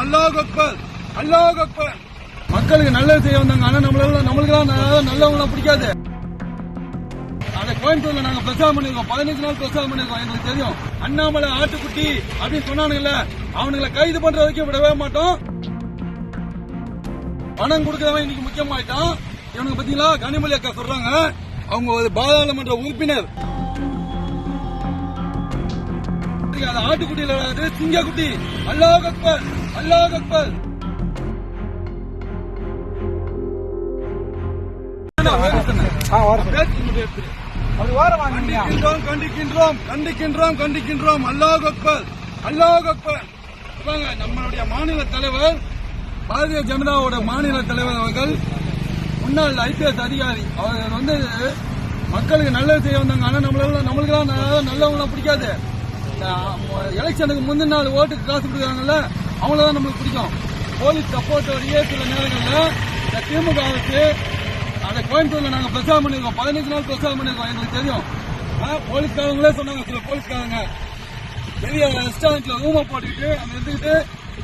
அல்லாஹ் அக்பர். அல்லாஹ் அக்பர். மக்களுக்கு நல்லது செய்ய வந்தாங்க. ஆனா நம்மளால நம்மளுக்கு நல்லவங்களாம் பிடிக்காது. அதை கோயம்புத்தூர்ல நாங்க பிரச்சாரம் பண்ணிருக்கோம். பதினஞ்சு நாள் பிரச்சாரம் பண்ணிருக்கோம். எங்களுக்கு தெரியும். அண்ணாமலை ஆட்டுக்குட்டி அப்படின்னு சொன்னானுங்கல்ல. அவனுங்களை கைது பண்ற வரைக்கும் விடவே மாட்டோம். பணம் கொடுக்கறவன் இன்னைக்கு முக்கியமாயிட்டான். இவனுக்கு பாத்தீங்களா கனிமொழி அக்கா சொல்றாங்க. அவங்க ஒரு பாராளுமன்ற உறுப்பினர். அது ஆட்டுக்குட்டியில சிங்கக்குட்டி. அல்லாஹ் அக்பர். அல்லாஹ் அக்பர். கண்டிக்கின்றோம் கண்டிக்கின்றோம் கண்டிக்கின்றோம் கண்டிக்கின்றோம். அல்லாஹ் அக்பர் அல்லாஹ் அக்பர். நம்மளுடைய மாநில தலைவர் பாரதிய ஜனதாவோட மாநில தலைவர் அவர்கள் முன்னாள் ஐபிஎஸ் அதிகாரி. அவர் வந்து மக்களுக்கு நல்லது செய்ய வந்தாங்க. ஆனா நம்மளால நம்மளுக்கு நல்லவங்களாம் பிடிக்காது. எலெக்ஷனுக்கு முந்தின நாள் ஓட்டுக்கு காசு கொடுக்குறாங்கல்ல அவங்கள தான் நம்மளுக்கு பிடிக்கும். போலீஸ் சப்போர்ட்டோடையே சில நேரங்களில் இந்த திமுக அரசு அதை கோயம்புத்தூர்ல நாங்க பிரச்சாரம் பண்ணிருக்கோம் பதினஞ்சு நாள் பிரச்சாரம் பண்ணிருக்கோம் எங்களுக்கு தெரியும். போலீஸ்காரங்களே சொன்னாங்க சில போலீஸ்காரங்க. பெரிய ரெஸ்டாரண்ட்ல ரூமை போட்டுக்கிட்டு அங்க இருந்துக்கிட்டு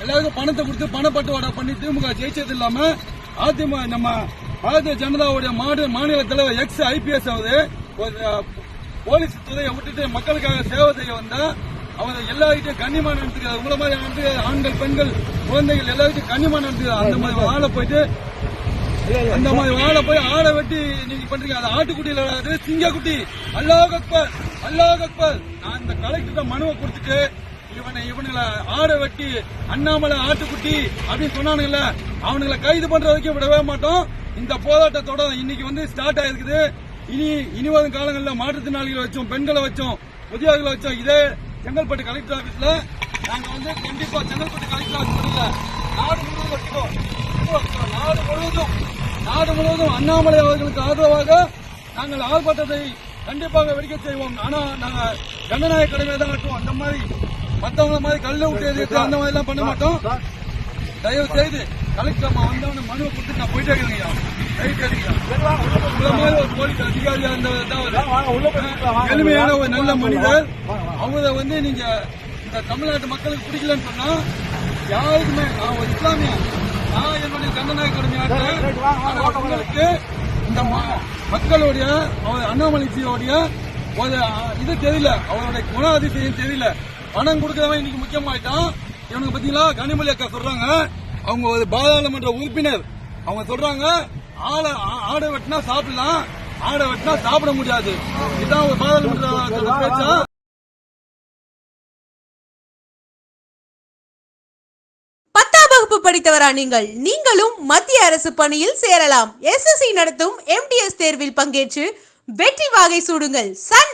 எல்லாருக்கும் பணத்தை கொடுத்து பணப்பட்டுவாடா பண்ணி திமுக ஜெயிச்சது இல்லாம அதிமுக நம்ம பாரதிய ஜனதாவுடைய மாநில மாநில தலைவர் எக்ஸ் ஐபிஎஸ் அவரு ஒரு போலீஸ் துறையை விட்டுட்டு மக்களுக்காக சேவை செய்ய வந்தா அவங்க எல்லாருக்கிட்டையும் கண்ணியமா நடந்துக்கிறார் உங்களை மாதிரி வந்து ஆண்கள் பெண்கள் குழந்தைகள் எல்லாருக்கும் கண்ணியமா நடந்துக்கிறார் அந்த மாதிரி ஆளை போயிட்டு அந்த மாதிரி ஆளை போய் ஆடை வெட்டி நீங்க பண்றீங்க. அது ஆட்டுக்குட்டியில வராது சிங்கக்குட்டி. அல்லாஹ் அக்பர் அல்லாஹ் அக்பர். நான் இந்த கலெக்டர் மனுவை கொடுத்துட்டு இவனை இவனுங்களை ஆடை வெட்டி அண்ணாமலை ஆட்டுக்குட்டி அப்படின்னு சொன்னானுங்கல்ல அவனுங்களை கைது பண்ற வரைக்கும் விடவே மாட்டோம். இந்த போராட்டத்தோட இன்னைக்கு வந்து ஸ்டார்ட் ஆயிருக்குது. இனி இனி வரும் காலங்களில் மாற்றுத்திறனாளிகளை வச்சோம் பெண்களை வச்சோம் முதியோர்களை வச்சோம் இதே செங்கல்பட்டு கலெக்டர் ஆபீஸ்ல நாங்க வந்து கண்டிப்பா செங்கல்பட்டு கலெக்டர் ஆபீஸ்ல நாடு முழுவதும் வைக்கிறோம் நாடு முழுவதும் நாடு முழுவதும் அண்ணாமலை அவர்களுக்கு ஆதரவாக நாங்கள் ஆர்ப்பாட்டத்தை கண்டிப்பாக வெடிக்க செய்வோம். ஆனா நாங்க ஜனநாயக கடமையை தான் கட்டுவோம் அந்த மாதிரி மத்தவங்க மாதிரி கல்ல விட்டு அந்த மாதிரி எல்லாம் பண்ண மாட்டோம். தயவு செய்து கலெக்டர் அம்மா வந்தவன மனுவை கொடுத்து நான் போயிட்டே மாதிரி ஒரு போலீஸ் அதிகாரியா இருந்தவர் தான் அவரு. எளிமையான ஒரு நல்ல மனிதர். அவரை வந்து நீங்க இந்த தமிழ்நாட்டு மக்களுக்கு பிடிக்கலன்னு சொன்னா யாருக்குமே நான் ஒரு இஸ்லாமிய. நான் என்னுடைய கடமையாற்றேன் ஆனா உங்களுக்கு இந்த மக்களுடைய அவர் அண்ணாமலைஜியோடைய ஒரு இது தெரியல. அவருடைய குணாதிசயம் தெரியல. பணம் கொடுக்கறவன் இன்னைக்கு முக்கியமாயிட்டான். இவனுக்கு பாத்தீங்களா கனிமொழி அக்கா சொல்றாங்க அவங்க ஒரு பாராளுமன்ற உறுப்பினர். அவங்க சொல்றாங்க ஆளை ஆடை வெட்டினா சாப்பிடலாம் ஆடை வெட்டினா சாப்பிட முடியாது. இதுதான் ஒரு பாராளுமன்ற பேச்சா? பத்தாம் வகுப்பு படித்தவரா நீங்கள்? நீங்களும் மத்திய அரசு பணியில் சேரலாம். எஸ்எஸ்சி நடத்தும் எம்டிஎஸ் தேர்வில் பங்கேற்று வெற்றி வாகை சூடுங்கள். சன்